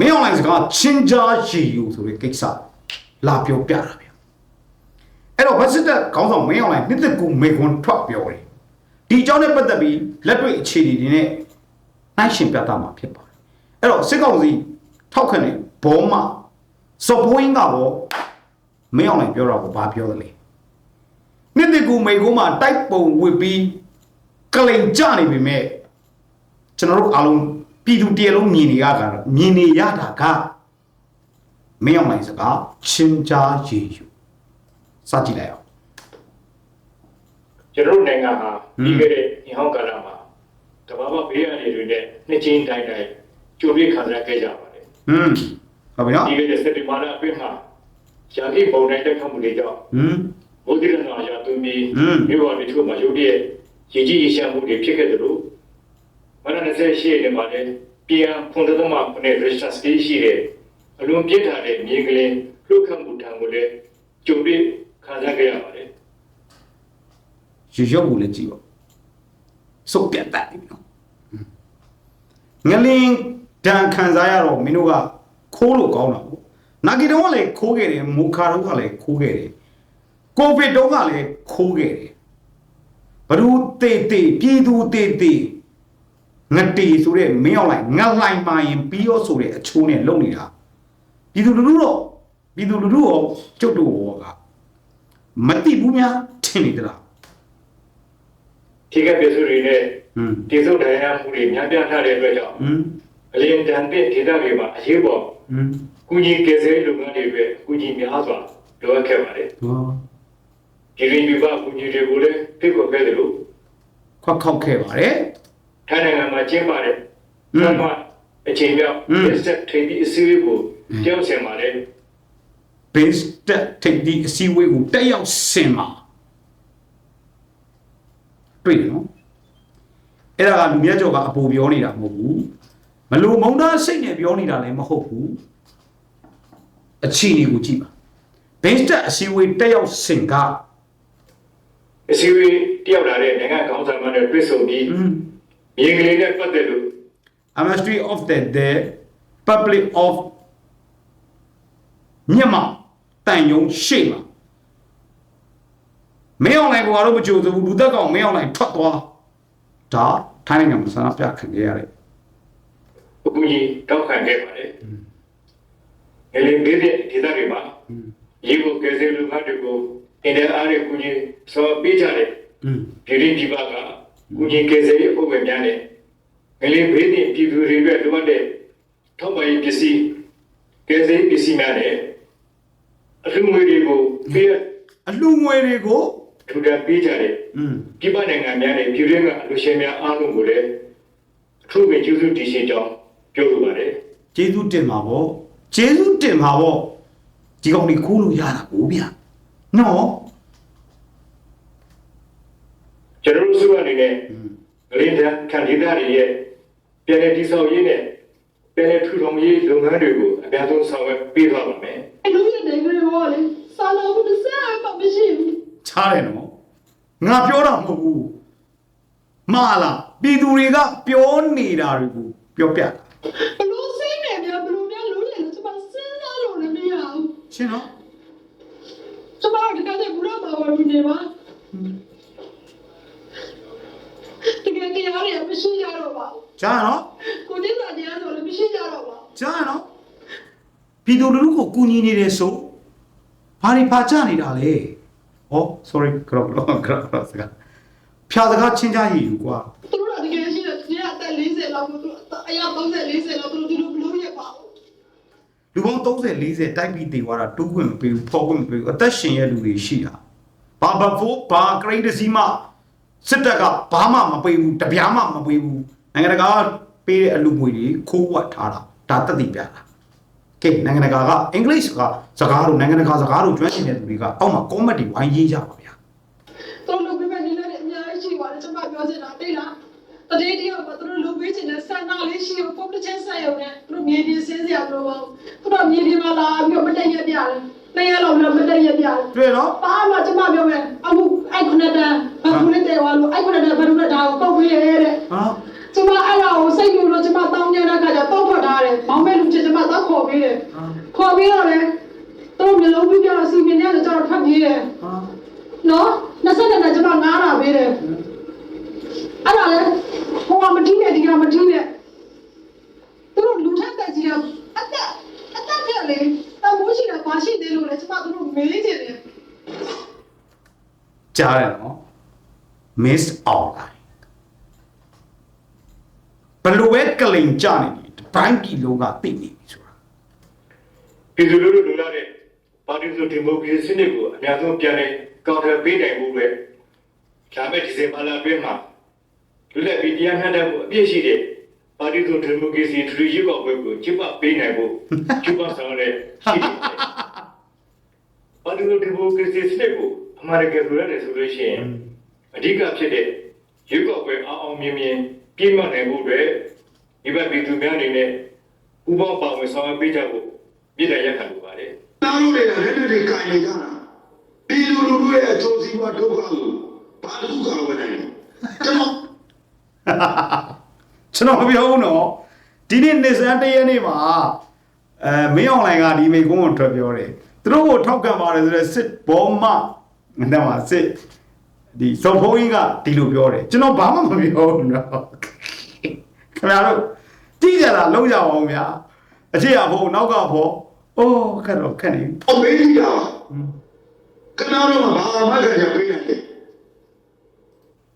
မင်း online စကားချင်းကြားရေယူဆိုတဲ့ကိစ္စလာပြောပြတာဗျအဲ့တော့ဘတ်စစ်တပ်ခေါင်းဆောင်မင်း online နှစ်သက်ကူမေခွန်းထွက်ပြောတယ်ဒီအကြောင်းနဲ့ပတ်သက်ပြီးလက်တွေ့အခြေအနေတွေနဲ့နှိုင်းရှင်ပြသမှာဖြစ်ပါတယ်အဲ့တော့စစ်ကောင်စီထောက်ခံတဲ့ဘောမစပွင်းကတော့မင်း online ပြောတာကိုဘာပြောသလဲနှစ်သက်ကူမေခွန်းမှာတိုက်ပုံဝစ်ပြီးကလိန်ကြနေပြီမဲ့ကျွန်တော်တို့အားလုံး ပြည်သူတရလုံးမြင်နေရတာမြင်နေရတာကမင်း online စကားချင်းကြားရေယူစကြည့်လိုက်အောင်ကျွန်တော်တို့နိုင်ငံဟာဟွန်းပြီးခဲ့တဲ့ညီဟောင်းကာလမှာတဘာဝဘေးအန္တရာယ်တွေနဲ့နှစ်ချင်းတိုင်းတိုင်းကြိုပြီးခံစားခဲ့ကြပါတယ်ဟွန်းဟုတ်ပြီနော်။ပြီးခဲ့တဲ့စက်တင်ဘာလအတွင်းမှာရာဂိပုံတိုင်းတက်ခတ်မှုတွေကြောင့်ဟွန်းဘုဒ္ဓရနာရာသူမီဟွန်းမြို့ဝါတွေထုမှာရုတ်တရက်ရည်ကြီးရည်ရှမ်းမှုတွေဖြစ်ခဲ့တယ်လို့ မနက်28ရက်နေ့မှာလည်းပြန်ဖွင့်တဲ့မှာခုနဲ့ resistance ရှိတဲ့အလွန်ပြင်းထန်တဲ့မြေကလေးလှုပ်ခတ်မှုထံကိုလည်းကြိုပြီးခံစားခဲ့ရပါတယ်ရေရုပ်ကိုလည်းကြည့်ပါစုပ်ပြတ်တတ်ပြီနော်ငလင်းဒဏ်ခံစားရတော့မင်းတို့ကခိုးလို့ကောင်းတာပေါ့နာဂီတုံးကလည်းခိုးခဲ့တယ်မူခါတုံးကလည်းခိုးခဲ့တယ်ကိုဗစ်တုံးကလည်းခိုးခဲ့တယ်ဘဒူတေတေပြည်သူတေတေ ငတီဆိုတဲ့မင်းအောင်လိုက်ငလှိုင်မာရင်ပြီးရောဆိုတဲ့အချိုးနဲ့လုံနေတာပြည်သူလူထုတော့ပြည်သူလူထုရောကျုပ်တို့ဘောကမတိဘူးများထင်နေသလားထိခိုက်ပျက်စီးတွေနဲ့ဟွန်းတည်ဆုပ်တရားမှုတွေများပြားထားတဲ့အတွက်ကြောင့်ဟွန်းအလင်းတန်တဲ့ဒေသတွေမှာအရေးပေါ်ဟွန်းကုညီကယ်ဆယ်ရေးလုပ်ငန်းတွေအတွက်ကုညီများစွာလိုအပ်ခဲ့ပါတယ်ဟောဒီရင်ပြပကုညီတွေကိုလည်းဖိတ်ခေါ်ခဲ့တယ်လို့ခွက်ခောက်ခဲ့ပါတယ် ထိုင်းနိုင်ငံမှာကျင်းပတဲ့ဘာမှအချိန်ပြောက်ဘစ်တက်ထိပ်သီးအစည်းအဝေးကိုတယောက်ဆင်ပါတယ်ဘစ်တက်ထိပ်သီးအစည်းအဝေးကိုတယောက်ဆင်ပါတွေ့နော်အဲ့ဒါကလူမြတ်ကျော်ကအပူပြောနေတာမဟုတ်ဘူးမလူမုံသားစိတ်နဲ့ပြောနေတာလည်းမဟုတ်ဘူးအခြေအနေကိုကြည့်ပါဘစ်တက်အစည်းအဝေးတယောက်ဆင်ကအစည်းအဝေးတယောက်လာတဲ့နိုင်ငံခေါင်းဆောင်တွေတွေ့ဆုံပြီး မြေကလေးနဲ့ပတ်သက်လို့ Ministry of the the Public of မြန်မာတန်ယုံရှေ့မှာမင်းအောင်လိုင်းကတော့မကြိုးဘူးလူသက်ကောင်မင်းအောင်လိုင်းထွက်သွားဒါထိုင်းနိုင်ငံမှာဆန္ဒပြခံခဲ့ရတယ်အကူအညီတောက်ခံခဲ့ပါတယ်ငယ်လေးလေးတဲ့ဒေသတွေမှာရေကိုကယ်ဆယ်လုပ်ငန်းတွေကိုအင်တဲ့အားနဲ့ကူညီဆောင်ပေးကြတယ်อืมပြည်ရင်းပြည်ပက ကုညီကယ်ဆယ်ရေးအဖွဲ့ဝင်များနဲ့ငလင်းဘေးတင်ပြည်သူတွေအတွက်လိုအပ်တဲ့ထောက်ပံ့ရေးပစ္စည်းကယ်ဆယ်ရေးပစ္စည်းများနဲ့အလှူငွေတွေကိုပေးအပ်အလှငွေတွေကိုထူထပ်ပေးကြတယ်อืมပြည်ပနိုင်ငံများနဲ့ပြည်ရင်းကအလှူရှင်များအားလုံးကိုလည်းအထူးပင်ကျေးဇူးတင်ရှိကြောင်းပြောလိုပါတယ်ကျေးဇူးတင်ပါဗောကျေးဇူးတင်ပါဗောဒီကောင်လေးခိုးလို့ရတာကိုဗျာနော် ကျွန်တော်တို့စုအနေနဲ့ငလင်းတန်ခံဒေသတွေရဲ့ပြည်내တည်ဆောက်ရေးနဲ့ပြည်내ထူထောင်ရေးလုပ်ငန်းတွေကိုအများဆုံးဆောင်ရွက်ပေးသွားပါမယ်အဲ့လိုဖြစ်တယ်ကြလို့ဟောလေစာလုံးတစ်စက်မှမရှိဘူးချားတယ်နော်ငါပြောတာမဟုတ်ဘူးမှားလားပြည်သူတွေကပြောနေတာတွေကိုပြောပြတာဘလို့စင်းနေပြဘလို့များလို့လဲကျမစဉ်းစားလို့လည်းမရဘူးရှင်းနော်ကျမတို့တကယ်လည်းဘုရားပါဝင်နေပါတကယ်တရားတွေမရှိကြတော့ပါဘူး ကြားရနော်ကိုတိစာတရားဆိုလည်းမရှိကြတော့ပါဘူးကြားရနော်ပြည်သူလူထုကိုကူညီနေတယ်ဆိုဘာတွေဖာချနေတာလဲဟော sorry ကရောကရောကရောစကားဖြာစကားချင်းချရည်ယူကွာသူတို့ကတကယ်ရှိတယ်ဒီကအသက်40လောက်ကိုသူအရာ30 40လောက်သူတို့ဒီလိုဘလို့ရပါဘူးလူပေါင်း30 40တိုက်ပြီးတေသွားတာတူးခွင့်မပေးဘူးဖော်ခွင့်မပေးဘူးအသက်ရှင်ရဲ့လူတွေရှိတာဘာဘဖို့ဘာဂရိတ်တစီမစစ်တပ်ကဘာမှမပေးဘူးတပြားမှမပေးဘူး နိုင်ငံတကာပေးတဲ့အလူငွေတွေခိုးဝှက်ထားတာဒါတက်တည်ပြတာကဲနိုင်ငံတကာကအင်္ဂလိပ်စကားစကားတို့နိုင်ငံတကာစကားတို့ကျွမ်းကျင်တဲ့လူတွေကအောက်မှာ comment တွေဝိုင်းရေးကြပါဗျာသူတို့လုပ်ပေးမဲ့ဒီလည်းအများကြီးရှိပါတယ်ကျွန်မပြောချင်တာတိတ်လားတတိယတယောက်ကသူတို့လုပ်ပေးချင်တဲ့ဆန္ဒလေးရှိကိုပုံတစ်ချက်ဆက်ရုံနဲ့သူတို့မြေပြင်ဆင်းစရာမလိုပါဘူးသူတို့မြေပြင်မှာလာပြီးတော့မတက်ရက်ပြတယ်နှစ်ရက်လောက်လည်းမတက်ရက်ပြတယ်တွေ့နော်ပါမကျွန်မပြောမယ်အခုအိုက်ခုနတန်ဘာလို့လဲတဲ့ဝါလို့အိုက်ခုနတန်ဘာလို့လဲဒါကိုပုတ်ပေးရဲတဲ့ဟာ ကျွန်မအဲ့ဒါကိုစိတ်လို့လို့ကျွန်မတောင်းကြတဲ့အခါကျတော့ပုတ်ထွက်ထားတယ်မောင်မဲလူချင်ကျွန်မတောပေးတယ်ခေါ်ပြီးတော့လေတော့မျိုးလုံးပြီးကြတော့စီမင်းနဲ့ကျွန်တော်ထွက်ပြေးတယ်ဟာနော်20နဲ့ကျွန်တော်ငားတာပေးတယ်အဲ့ဒါလေဟိုကမတီးနဲ့ဒီကမတီးနဲ့သူတို့လူထက်တက်ကြီးတော့အသက်အသက်ပြက်လေတမိုးရှိတာမရှိသေးလို့လေကျွန်မတို့မေးကြတယ်ကြားတယ်နော် miss online ဘယ် လိုပဲကလိန်ကြနေတယ်ဒီဘိုင်းပြည်လုံးကသိနေပြီဆိုတာပြည်သူလူထုလူလာတဲ့ပါတီစုဒီမိုကရေစီစနစ်ကိုအများဆုံးပြန်လည်ကောင်ထယ်ပေးနိုင်မှုပဲဒါမဲ့ဒီဇင်ဘာလအတွင်းမှာလူလက်ပြီးတရားမျှတမှုအပြည့်ရှိတဲ့ပါတီစုဒီမိုကရေစီထူထူရွေးကောက်ပွဲကိုကျင်းပပေးနိုင်ဖို့ကျင်းပဆောင်တဲ့ရှိတယ်ပါတီစုဒီမိုကရေစီစနစ်ကိုအမှန်တကယ်လိုရတယ်ဆိုလို့ရှိရင်အဓိကဖြစ်တဲ့ရွေးကောက်ပွဲအောင်အောင်မြင်မြင် ပြည့်မတ်နိုင်မှုတွေဒီဘက်ပြည်သူများအနေနဲ့ဥပပေါင်းပါဝင်ဆောင်ရွက်ပေးကြဖို့ပြည်ထောင်ရက်ခံလိုပါတယ်နားလို့လည်းလက်တွေကင်နေကြတာပြည်လူလူတွေရဲ့အကျိုးစီးပွားဒုက္ခကိုဘာလို့ကာဝယ်နိုင်လဲကျွန်တော်ကျွန်တော်မပြောဘူးနော်ဒီနေ့နေစံတရက်နေ့မှာအဲမင်းအွန်လိုင်းကဒီမိကုန်းကိုထွက်ပြောတယ်သူတို့ကိုထောက်ခံပါတယ်ဆိုတော့စစ်ဘောမငါမှာစစ် ဒီစောဖိုးကြီးကဒီလိုပြောတယ်ကျွန်တော်ဘာမှမပြောဘူးနော်ခင်ဗျားတို့ကြည့်ကြတာလုံးကြအောင်ဗျာအခြေအဖို့နောက်ကဖို့အိုးခက်တော့ခက်နေပြီအမေကြီးတာခဏတော့ဘာမှမခံကြပေးနိုင်တယ်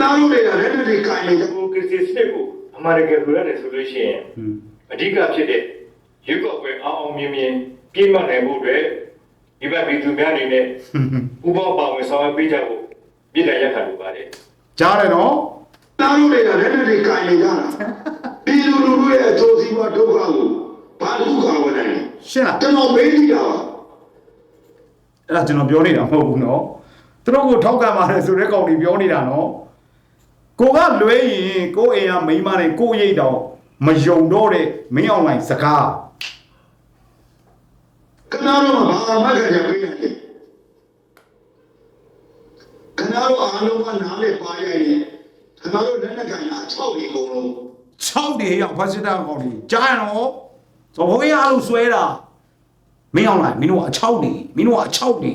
နားလို့လည်းလက်တွေကင်နေကြဒီမိုကရေစီစနစ်ကိုအမှန်တကယ်လိုရတယ်ဆိုလို့ရှိရင်อืมအဓိကဖြစ်တဲ့ရွေးကောက်ပွဲအောင်အောင်မြင်မြင်ပြည့်မတ်နိုင်မှုတွေဒီဘက်ပြည်သူများအနေနဲ့ဥပပေါင်းပါဝင်ဆောင်ရွက်ပေးကြဖို့ ပြည်ထောင်ရက်ခံလိုပါတယ်ကြားတယ်နော်နားလို့လည်းလက်တွေကင်နေကြတာပြည်လူလူတွေရဲ့အကျိုးစီးပွားဒုက္ခကိုဘာလို့ကာဝယ်နိုင်လဲရှင်းလားကျွန်တော်မေးကြည့်တာပါအဲ့ဒါကျွန်တော်ပြောနေတာမဟုတ်ဘူးနော်သူတို့ကိုထောက်ခံပါတယ်ဆိုတဲ့ကောင်တွေပြောနေတာနော်ကိုကလွဲရင်ကိုအိမ်ကမိန်းမနဲ့ကိုရိတ်တော့မယုံတော့တဲ့မင်းအွန်လိုင်းစကားခဏတော့ဘာမှခံကြပေးနိုင်တ ယ်ခဏတော့အားလုံးကနားနဲ့ပါရိုက်နေခဏတော့လက်နဲ့ကင်တာ6ဒီကုန်လုံး6တေရောက်ဖက်စစ်တာကောင်တွေကြားရနော်သဘောရလို့ဆွဲတာမင်းအွန်လိုင်းမင်းတို့ကအ6နေမင်းတို့ကအ6နေ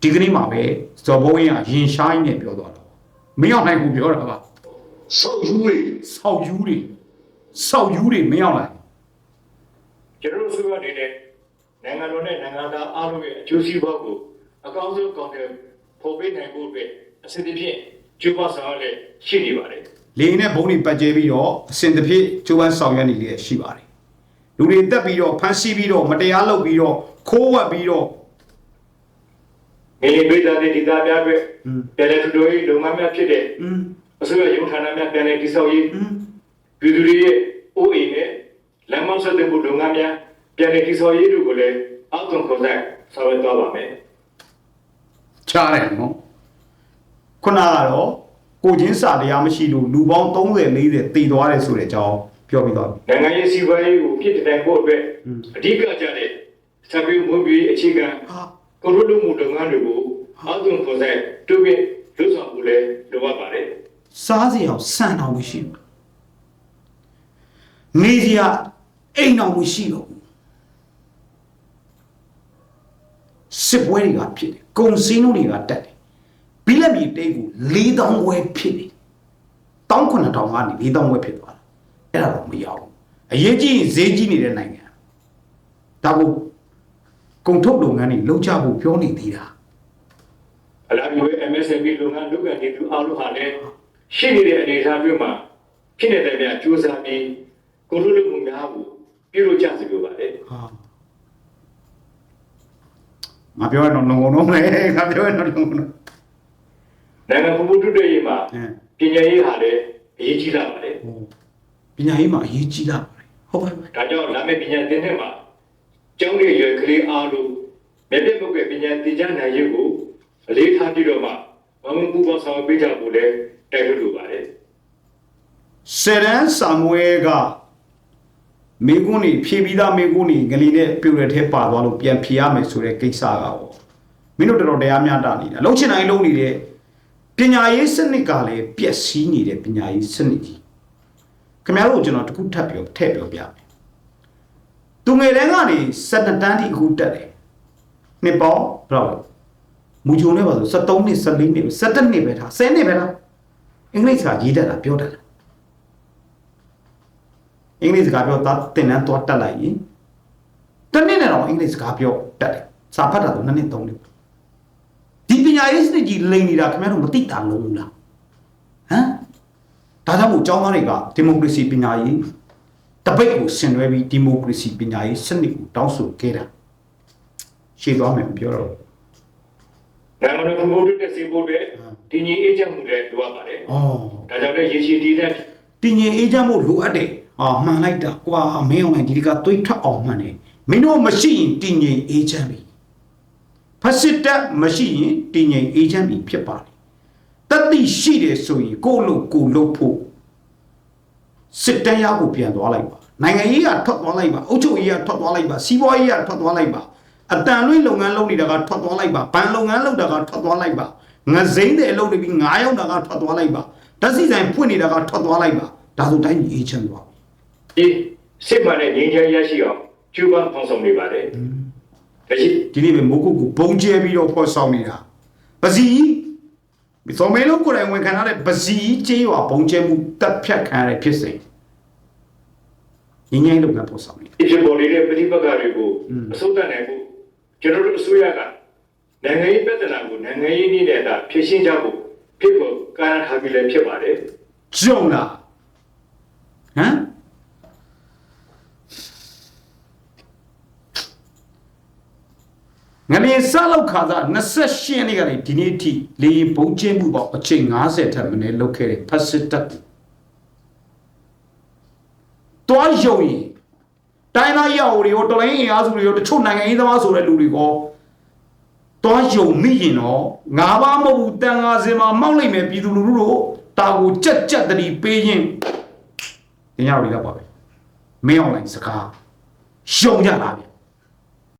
ဒီကနေ့မှာပဲဇော်ဘုံရင်ကရင်ရှိုင်းနဲ့ပြောသွားတာမင်းအွန်လိုင်းကိုပြောတာပါဆောက်ယူတွေဆောက်ယူတွေဆောက်ယူတွေမင်းအွန်လိုင်းကျွန်တော်တို့ဆိုရနေတဲ့နိုင်ငံတော်နဲ့နိုင်ငံသားအားလုံးရဲ့အကျိုးစီးပွားကိုအကောင်းဆုံးကောင်တ ပေါ်ပေးနိုင်ဖို့အတွက်အစဉ်တစ်ဖြင့်ကျိုးပဆောင်ရလည်းရှိနေပါတယ်။လေရင်နဲ့ဘုံတွေပတ်ကျဲပြီးတော့အစဉ်တစ်ဖြင့်ကျိုးပန်းဆောင်ရနေလည်းရှိပါတယ်။လူတွေတက်ပြီးတော့ဖမ်းဆီးပြီးတော့မတရားလုပ်ပြီးတော့ခိုးဝှက်ပြီးတော့ငလျင်ပြည်သားတွေဒီသားများတွေပြည်လဲတို့ရေးလုံမများဖြစ်တဲ့အစိုးရရုံးဌာနများပြည်လဲတိဆောက်ရေးပြည်သူတွေရဲ့အိုးအိမ်နဲ့လမ်းမဆက်တဲ့ဘုလုံမများပြည်လဲတိဆောက်ရေးတို့ကိုလည်းအောက်သွန်ခေါ်ဆက်ဆောင်ရွက်သွားပါမယ်။ ချားတယ်နော်ခုနကတော့ကိုချင်းစာတရားမရှိလို့လူပေါင်း30 40တည်သွားတယ်ဆိုတဲ့အကြောင်းပြောပြီးသွားပြီနိုင်ငံရေးစီးပွားရေးကိုဖြစ်တဲ့ဖို့အတွက်အဓိကကြတဲ့ဆက်ပြီးမွေးပြီးအခြေခံဟာကွန်ထရိုးလုပ်မှုလုပ်ငန်းတွေကိုအောက်သွန်ခေါ်ဆိုင်တိုးပြီးလုပ်ဆောင်ဖို့လည်းလိုအပ်ပါတယ်စားစရာစံတော်မရှိဘူးနေစရာအိမ်တော်မရှိတော့ဘူး စစ်ပွဲတွေကဖြစ်တယ်ကုံစင်းတို့တွေကတက်တယ်ဘီလက်မြေတိတ်ကို4000ဝဲဖြစ်တယ်19000ကနေ4000ဝဲဖြစ်သွားတာအဲ့ဒါတော့မရဘူးအရေးကြီးရင်ဈေးကြီးနေတဲ့နိုင်ငံဒါကိုကုံထုတ်လုပ်ငန်းတွေလုံးချဖို့ပြောနေသေးတာအလားတူပဲ MSME လုပ်ငန်းလုပ်ငန်းတွေသူအားလုံးဟာလည်းရှိနေတဲ့အနေအထားမျိုးမှာဖြစ်နေတဲ့များစူးစမ်းပြီးကွန်ထရိုးလုပ်မှုများကိုပြုလုပ်ကြစီလိုပါတယ်ဟာ ငါပြောရတော့လုံုံတော့မယ်ငါပြောရတော့လုံုံတော့နိုင်ငံဖွံ့ဖြိုးတိုးတက်ရေးမှာအဲပညာရေးဟာလည်းအရေးကြီးလာပါတယ်ဟိုပညာရေးမှာအရေးကြီးလာပါတယ်ဟုတ်ပါပြီဒါကြောင့်လာမယ့်ပညာသင်နှစ်မှာကျောင်းရဲ့ရွယ်ကလေးအားလုံးမြတ်ပြတ်ပုဂ္ဂိုလ်ပညာသင်ကြားနိုင်ရေးကိုအလေးထားပြီးတော့မှဝမ်းမပူပေါင်းဆောင်ရွက်ပေးကြဖို့လည်းတိုက်တွန်းလိုပါတယ်ဆယ်ရန်ဆာမွဲက မိကုန်းနေဖြေပြီးသားမိကုန်းနေဂလီနဲ့ပြိုတဲ့ထဲပါသွားလို့ပြန်ဖြေရမယ်ဆိုတဲ့ကိစ္စကပေါ့မင်းတို့တော်တော်တရားမျှတနေတာလုံးချင်တိုင်းလုံးနေတဲ့ပညာရေးစနစ်ကလည်းပျက်စီးနေတဲ့ပညာရေးစနစ်ကြီးခင်ဗျားတို့ကျွန်တော်တခုထပ်ပြောထည့်ပြောပြမယ်သူငယ်တန်းကနေ12တန်းထိအခုတက်တယ်နှစ်ပေါင်းဘယ်လောက်လဲမူဂျုံနဲ့ပါဆို73နှစ်14နှစ်17နှစ်ပဲထား10နှစ်ပဲထားအင်္ဂလိပ်စကားရေးတတ်တာပြောတတ်တာ အင်္ဂလိပ်စကားပြောတာတင်တန်းသွားတက်လိုက်ရင်တစ်နှစ်နဲ့တော့အင်္ဂလိပ်စကားပြောတတ်တယ်စာဖတ်တာတော့နှစ်နှစ်သုံးနှစ်ဒီပညာရေးစနစ်ကြီးလိန်နေတာခင်ဗျားတို့မသိတာလုံးဘူးလားဟမ်ဒါကြောင့်မို့ကျောင်းသားတွေကဒီမိုကရေစီပညာရေးတပိတ်ကိုဆင်နွှဲပြီးဒီမိုကရေစီပညာရေးစနစ်ကိုတောင်းဆိုခဲ့တာရှင်းသွားမယ်မပြောတော့ဘူးနိုင်ငံတော်ဘုံတက်စီဖို့အတွက်ဒီညီအေးချမ်းမှုလည်းလိုအပ်ပါတယ်။အော်ဒါကြောင့်လည်းရေရှည်တည်တဲ့တင်ငင်အေးချမ်းဖို့လိုအပ်တယ်။ အာမှန်လိုက်တာကွာမင်းအောင်လိုက်ဒီကသွေးထွက်အောင်မှန်တယ်။မင်းတို့မရှိရင်တင်ငင်အေးချမ်းပြီ။ဖစစ်တက်မရှိရင်တင်ငင်အေးချမ်းပြီဖြစ်ပါလေ။တတိရှိတယ်ဆိုရင်ကိုယ့်လို့ကိုယ်လို့ဖို့စစ်တမ်းရကိုပြန်သွားလိုက်ပါ။နိုင်ငံရေးကထွက်သွားလိုက်ပါ။အုပ်ချုပ်ရေးကထွက်သွားလိုက်ပါ။စီးပွားရေးကထွက်သွားလိုက်ပါ။အတန်လွင့်လုပ်ငန်းလုပ်နေတာကထွက်သွားလိုက်ပါ။ဘဏ်လုပ်ငန်းလုပ်တာကထွက်သွားလိုက်ပါ။ငစိမ့်တဲ့အလုပ်တွေပြီးငားရောက်တာကထွက်သွားလိုက်ပါ။ဓာတ်စီဆိုင်ဖွင့်နေတာကထွက်သွားလိုက်ပါ။ဒါဆိုတိုင်းပြည်အေးချမ်းသွားပြီ ဒီစစ်မှန်တဲ့ငြိမ်းချမ်းရရှိအောင်ကျူပန်းဖော်ဆောင်နေပါတယ်ဒါရှိ။ဒီနေ့ပဲမိုးကုတ်ကိုဘုံကျဲပြီးတော့ဖော်ဆောင်နေတာ။ပစီသောမေလုံးကိုယ်တိုင်ဝန်ခံရတဲ့ပစီကျေးရွာဘုံကျဲမှုတပ်ဖြတ်ခံရတဲ့ဖြစ်စဉ်။ငင်းငင်းလုပ်ငန်းဖော်ဆောင်နေတာဒီဖြစ်ပေါ်နေတဲ့ပြည်ပက္ခတွေကိုအစိုးရနိုင်ဖို့ကျွန်တော်တို့အစိုးရကနိုင်ငံရေးပြဿနာကိုနိုင်ငံရေးနည်းနဲ့သာဖြေရှင်းကြဖို့ဖြစ်ဖို့ကာရထားပြီးလည်းဖြစ်ပါတယ်။ကြုံလား။ဟမ် ငလျင်စလောက်ခါစား28ရက်နေ့ကနေဒီနေ့အထိလေရင်ဘုံကျဲမှုပေါ့အချိန်90ထက်မနည်းလုပ်ခဲ့တဲ့ဖက်စစ်တပ်တွားယုံရင်တိုင်းသားရောက်တွေရောတော်လိုင်းအင်အားစုတွေရောတချို့နိုင်ငံရေးသမားဆိုတဲ့လူတွေရောတွားယုံမိရင်တော့ငါးပါးမဟုတ်ဘူးတန်ငါစင်မှာမောက်လိုက်မယ်ပြည်သူလူထုတို့တာကိုကြက်ကြက်တတိပေးရင်တင်ရပြီတော့ပါပဲမင်းအွန်လိုင်းစကားရှုံကြတာဗျ